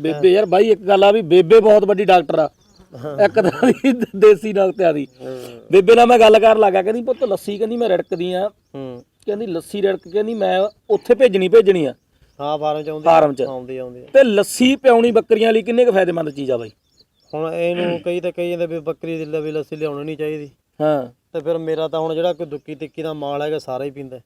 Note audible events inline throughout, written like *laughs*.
ਬੇਬੇ ਯਾਰ ਬਾਈ ਇੱਕ ਗੱਲ ਆ ਵੀ ਬੇਬੇ ਬਹੁਤ ਵੱਡੀ ਡਾਕਟਰ ਆ। ਇੱਕ ਤਰ੍ਹਾਂ ਦੀ ਦੇਸੀ ਨੁਕਤਿਆਂ ਦੀ। ਬੇਬੇ ਨਾਲ ਮੈਂ ਗੱਲ ਕਰਨ ਲੱਗਾ ਕਹਿੰਦੀ ਪੁੱਤ ਲੱਸੀ ਕਹਿੰਦੀ ਮੈਂ ਰੜਕਦੀ ਆ। ਹੂੰ। ਕਹਿੰਦੀ ਲੱਸੀ ਰੜਕ ਕਹਿੰਦੀ ਮੈਂ ਉੱਥੇ ਭੇਜਣੀ ਭੇਜਣੀ ਆ। ਹਾਂ ਫਾਰਮ ਚ ਆਉਂਦੀ ਫਾਰਮ 'ਚ। ਆਉਂਦੀ ਆਉਂਦੀ। ਤੇ ਲੱਸੀ ਪਿਆਉਣੀ ਬੱਕਰੀਆਂ ਲਈ ਕਿੰਨੇ ਕੁ ਫਾਇਦੇਮੰਦ ਚੀਜ਼ ਆ ਬਾਈ? ਹੁਣ ਇਹਨੂੰ ਕਈ ਤਾਂ ਕਈ ਜਾਂਦੇ ਵੀ ਬੱਕਰੀ ਦੀ ਲਵੀ ਲੱਸੀ ਲਿਆਉਣੀ ਨਹੀਂ ਚਾਹੀਦੀ। ਹਾਂ। ਤੇ ਫਿਰ ਮੇਰਾ ਤਾਂ ਹੁਣ ਜਿਹੜਾ ਕੋਈ ਦੁੱਕੀ ਤਿੱਕੀ ਦਾ ਮਾਲ ਹੈਗਾ ਸਾਰਾ ਹੀ ਪੀਂਦਾ।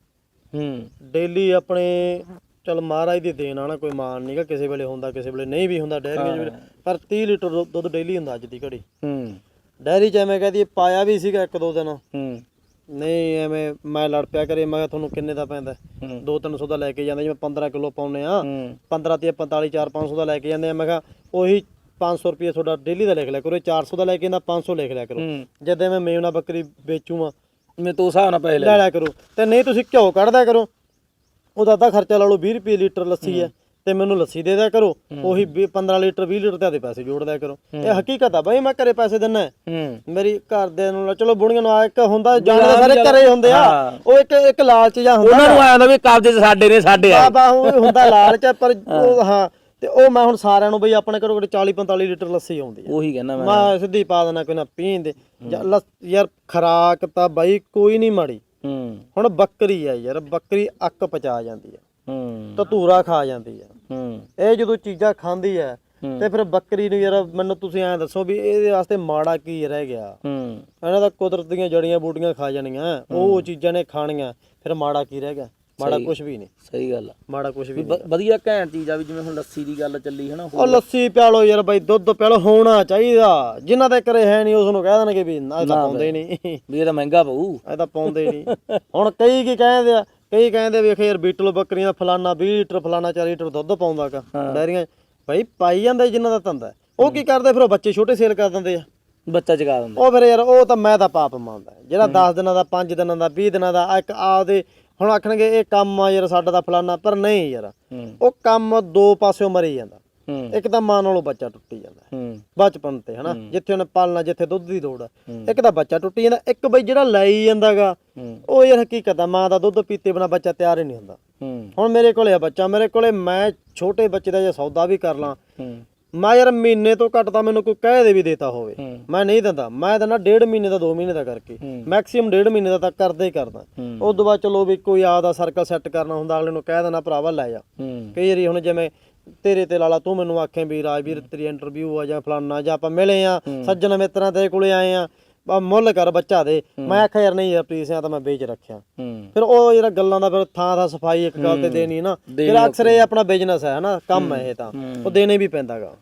ਹੂੰ। ਡੇਲੀ ਆਪਣੇ ਚਲ ਮਹਾਰਾਜ ਦੀ ਦੇਣ ਆ ਨਾ ਕੋਈ ਮਾਨ ਨਹੀਂਗਾ ਕਿਸੇ ਵੇਲੇ ਹੁੰਦਾ ਕਿਸੇ ਵੇਲੇ ਨਹੀਂ ਵੀ ਹੁੰਦਾ ਡੈਰੀਆਂ 'ਚ ਵੀ। ਪਰ 30 ਲੀਟਰ ਦੁੱਧ- ਦੁੱਧ ਡੇਲੀ ਹੁੰਦਾ ਅੱਜ ਦੀ ਘੜੀ। ਹੂੰ। ਡੈਰੀ 'ਚ ਐਵੇਂ ਕਹਦੀ ਪਾਇਆ ਵੀ ਸੀਗਾ ਇੱਕ ਦੋ ਦਿਨ। ਹੂੰ। ਨਹੀਂ ਐਵੇਂ ਮੈਂ ਲੜ ਪਿਆ ਕਰੇ ਮੈਂ ਕਿਹਾ ਤੁਹਾਨੂੰ ਕਿੰਨੇ ਦਾ ਪੈਂਦਾ? ਹੂੰ। 2-300 ਦਾ ਲੈ ਕੇ ਜਾਂਦੇ ਜਿਵੇਂ 15 ਕਿਲੋ ਪਾਉਨੇ ਆ। ਹੂੰ। 15 ਤੇ 45 4 500 ਦਾ ਲੈ ਕੇ ਜਾਂਦੇ ਆ। ਮੈਂ ਕਿਹਾ ਉਹੀ 500 ਰੁਪਏ ਤੁਹਾਡਾ ਡੇਲੀ ਦਾ ਲਿਖ ਲਿਆ ਕਰੋ ਇਹ 400 ਦਾ ਲੈ ਕੇ ਜਾਂਦਾ 500 ਲਿਖ ਲਿਆ ਕਰੋ। ਹੂੰ। ਜਦ ਮੈਂ ਮੇਵਨਾ ਬੱਕਰੀ ਵੇਚੂਗਾ ਮੈਂ ਤੋ ਹਿਸਾਬ ਨਾਲ ਪੈਸੇ ਲੈ ਲੈ ਲਿਆ ਕਰੋ। ਤੇ ਨਹੀਂ ਤੁਸੀਂ ਘਿਓ ਕੱਢਦਾ ਕਰੋ। ਉਹਦਾ ਅੱਧਾ ਖਰਚਾ ਲਾ ਲਓ 20 ਰੁਪਏ ਲੀਟਰ ਲੱਸੀ ਹੈ। ਤੇ ਮੈਨੂੰ ਲੱਸੀ ਦੇ ਦਿਆ ਕਰੋ। ਉਹੀ 20 15 ਲੀਟਰ 20 ਲੀਟਰ ਤੇ ਆਦੇ ਪੈਸੇ ਜੋੜ ਦਿਆ ਕਰੋ। ਇਹ ਹਕੀਕਤ ਆ ਬਈ ਮੈਂ ਘਰੇ ਪੈਸੇ ਦਿੰਨਾ ਮੇਰੀ ਘਰ ਦੇ ਨੂੰ ਚਲੋ ਬੁੜੀਆਂ ਨੂੰ ਆ ਇੱਕ ਹੁੰਦਾ ਜਾਣਦੇ ਸਾਰੇ ਘਰੇ ਹੁੰਦੇ ਆ। ਉਹ ਇੱਕ ਇੱਕ ਲਾਲਚ ਜਾਂ ਹੁੰਦਾ ਉਹਨਾਂ ਨੂੰ ਆਇਆ ਹੁੰਦਾ ਵੀ ਕਬਜ਼ੇ ਸਾਡੇ ਨੇ ਸਾਡੇ ਆ। ਉਹ ਹੁੰਦਾ *laughs* ਲਾਲਚ ਪਰ ਉਹ ਹਾਂ। ਤੇ ਉਹ ਮੈਂ ਹੁਣ ਸਾਰਿਆਂ ਨੂੰ ਬਈ ਆਪਣੇ ਘਰੋਂ ਘੱਟ 40 45 ਲੀਟਰ ਲੱਸੀ ਆਉਂਦੀ ਆ। ਉਹੀ ਕਹਿੰਦਾ ਮੈਂ। ਮੈਂ ਸਿੱਧੀ ਪਾ ਦੇਣਾ ਕੋਈ ਨਾ ਪੀਂਦੇ ਯਾਰ ਖਰਾਕ ਤਾਂ ਬਾਈ ਕੋਈ ਨਹੀਂ ਮਾੜੀ। ਹੂੰ। ਹੁਣ ਬੱਕਰੀ ਆ ਯਾਰ ਬੱਕਰੀ ਅੱਕ ਪਚਾ ਜਾਂਦੀ ਆ। ਹੂੰ। ਧਤੂਰਾ ਖਾ ਜਾਂਦੀ ਆ। ਹੂੰ। ਇਹ ਜਦੋਂ ਚੀਜ਼ਾਂ ਖਾਂਦੀ ਆ। ਤੇ ਫਿਰ ਬੱਕਰੀ ਨੂੰ ਯਾਰ ਮੈਨੂੰ ਤੁਸੀਂ ਐਂ ਦੱਸੋ ਵੀ ਇਹਦੇ ਵਾਸਤੇ ਮਾੜਾ ਕੀ ਰਹਿ ਗਿਆ? ਹੂੰ। ਇਹਨਾਂ ਦਾ ਕੁਦਰਤ ਦੀਆਂ ਜੜੀਆਂ ਬੂਟੀਆਂ ਖਾ ਜਾਣੀਆਂ ਉਹ ਚੀਜ਼ਾਂ ਨੇ ਖਾਣੀਆਂ ਫਿਰ ਮਾੜਾ ਕੀ ਰਹਿ ਗਿਆ? ਮਾੜਾ ਕੁਝ ਵੀ ਨਹੀਂ। ਸਹੀ ਗੱਲ ਆ। ਮਾੜਾ ਕੁਝ ਵੀ ਨਹੀਂ। ਵਧੀਆ ਘੈਂਟ ਚੀਜ਼ ਆ ਵੀ ਜਿਵੇਂ ਹੁਣ ਲੱਸੀ ਦੀ ਗੱਲ ਚੱਲੀ ਹਨਾ ਉਹ ਲੱਸੀ ਪਿਆਲੋ ਯਾਰ ਬਾਈ ਦੁੱਧ ਪਿਆਲੋ ਹੋਣਾ ਚਾਹੀਦਾ। ਜਿਨ੍ਹਾਂ ਦੇ ਘਰੇ ਹੈ ਨਹੀਂ ਉਸ ਨੂੰ ਕਹਿ ਦੇਣਗੇ ਵੀ ਨਾ ਇਹ ਤਾਂ ਪਾਉਂਦੇ ਨਹੀਂ। ਵੀ ਇਹ ਤਾਂ ਮਹਿੰਗਾ ਪਊ। ਇਹ ਤਾਂ ਪਾਉਂਦੇ ਨਹੀਂ। ਹੁਣ ਕਈ ਕੀ ਕਹਿੰਦੇ ਆ ਕਈ ਕਹਿੰਦੇ ਵੇਖ ਯਾਰ ਬੀਟਲ ਬੱਕਰੀਆਂ ਫਲਾਨਾ 20 ਲੀਟਰ ਫਲਾਨਾ 40 ਲੀਟਰ ਦੁੱਧ ਪਾਉਂਦਾਗਾ ਡੈਰੀਆਂ 'ਚ। ਭਾਈ ਪਾਈ ਜਾਂਦਾ ਜਿਨ੍ਹਾਂ ਦਾ ਧੰਦਾ ਹੈ। ਉਹ ਕੀ ਕਰਦੇ ਫਿਰ ਉਹ ਬੱਚੇ ਛੋਟੇ ਸੇਲ ਕਰ ਦਿੰਦੇ ਆ। ਬੱਚਾ ਚਗਾ ਦਿੰਦਾ। ਉਹ ਫਿਰ ਯਾਰ ਉਹ ਤਾਂ ਮੈਂ ਤਾਂ ਪਾਪ ਮੰਨਦਾ। ਜਿਹੜਾ 10 ਦਿਨਾਂ ਦਾ 5 ਦਿਨਾਂ ਦਾ 20 ਦਿਨਾਂ ਦਾ ਇੱਕ ਆਪਦੇ ਹੁਣ ਆਖਣਗੇ ਇਹ ਕੰਮ ਆ ਯਾਰ ਸਾਡਾ ਤਾਂ ਫਲਾਨਾ ਪਰ ਨਹੀਂ ਯਾਰ। ਉਹ ਕੰਮ ਦੋ ਪਾਸਿਓਂ ਮਰੀ ਜਾਂਦਾ। ਇੱਕ ਤਾਂ ਮਾਂ ਨਾਲੋਂ ਬੱਚਾ ਟੁੱਟੀ ਜਾਂਦਾ। ਬਚਪਨ ਤੇ ਹਨਾ? ਜਿੱਥੇ ਉਹਨੇ ਪਾਲਣਾ ਜਿੱਥੇ ਦੁੱਧ ਦੀ ਲੋੜ ਆ। ਇੱਕ ਤਾਂ ਬੱਚਾ ਟੁੱਟੀ ਜਾਂਦਾ ਇੱਕ ਬਈ ਜਿਹੜਾ ਲਈ ਜਾਂਦਾਗਾ। ਉਹ ਯਾਰ ਹਕੀਕਤ ਆ ਮਾਂ ਦਾ ਦੁੱਧ ਪੀਤੇ ਬਿਨਾ ਬੱਚਾ ਤਿਆਰ ਹੀ ਨਹੀਂ ਹੁੰਦਾ। ਹੁਣ ਮੇਰੇ ਕੋਲੇ ਆ ਬੱਚਾ ਮੇਰੇ ਕੋਲੇ ਮੈਂ ਛੋਟੇ ਬੱਚੇ ਦਾ ਜੇ ਸੌਦਾ ਵੀ ਕਰ ਲਾਂ। ਮੈਂ ਯਾਰ ਮਹੀਨੇ ਤੋਂ ਘੱਟ ਤਾਂ ਮੈਨੂੰ ਕੋਈ ਕਹਿ ਦੇ ਵੀ ਦੇਤਾ ਹੋਵੇ। ਮੈਂ ਨਹੀਂ ਦਿੰਦਾ। ਮੈਂ ਦਿੰਦਾ ਡੇਢ ਮਹੀਨੇ ਦਾ 2 ਮਹੀਨੇ ਦਾ ਕਰਕੇ। ਮੈਕਸਿਮਮ ਡੇਢ ਮਹੀਨੇ ਦਾ ਤਾਂ ਕਰਦਾ ਹੀ ਕਰਦਾ। ਉਸ ਤੋਂ ਬਾਅਦ ਚਲੋ ਵੀ ਕੋਈ ਆਦਾ ਸਰਕਲ ਸੈੱਟ ਕਰਨਾ ਹੁੰਦਾ ਅਗਲੇ ਨੂੰ ਕਹਿ ਦੇਣਾ ਭਰਾਵਾ ਲੈ ਜਾ। ਕਈ ਵਾਰੀ ਹੁਣ ਜਿਵੇਂ ਤੇਰੇ ਤੇ ਲਾਲਾ ਤੂੰ ਮੈਨੂੰ ਆਖੇ ਵੀ ਰਾਜਵੀਰ ਤੇਰੀ ਇੰਟਰਵਿਊ ਆ ਜਾਂ ਫਲਾਨਾ ਜਾਂ ਆਪਾਂ ਮਿਲੇ ਆ ਸੱਜਣ ਮਿੱਤਰਾਂ ਤੇਰੇ ਕੋਲੇ ਆਏ ਆ ਬਾ ਮੁੱਲ ਕਰ ਬੱਚਾ ਦੇ। ਮੈਂ ਆਖਿਆ ਯਾਰ ਨਹੀਂ ਯਾਰ ਪਲੀਜ਼ ਆ ਤਾਂ ਮੈਂ ਵੇਚ ਰੱਖਿਆ। ਫਿਰ ਉਹ ਜਿਹੜਾ ਗੱਲਾਂ ਦਾ ਫਿਰ ਥਾਂ ਥਾਂ ਸਫ਼ਾਈ ਇੱਕ ਗੱਲ ਤੇ ਦੇਣੀ ਨਾ ਫਿਰ ਅਕਸਰ ਇਹ ਆਪਣਾ ਬਿਜ਼ਨਸ ਹੈ ਹਨਾ ਕੰਮ ਹੈ ਇਹ ਤਾਂ। ਉਹ ਦੇਣੇ ਵੀ ਪੈਂਦਾਗਾ।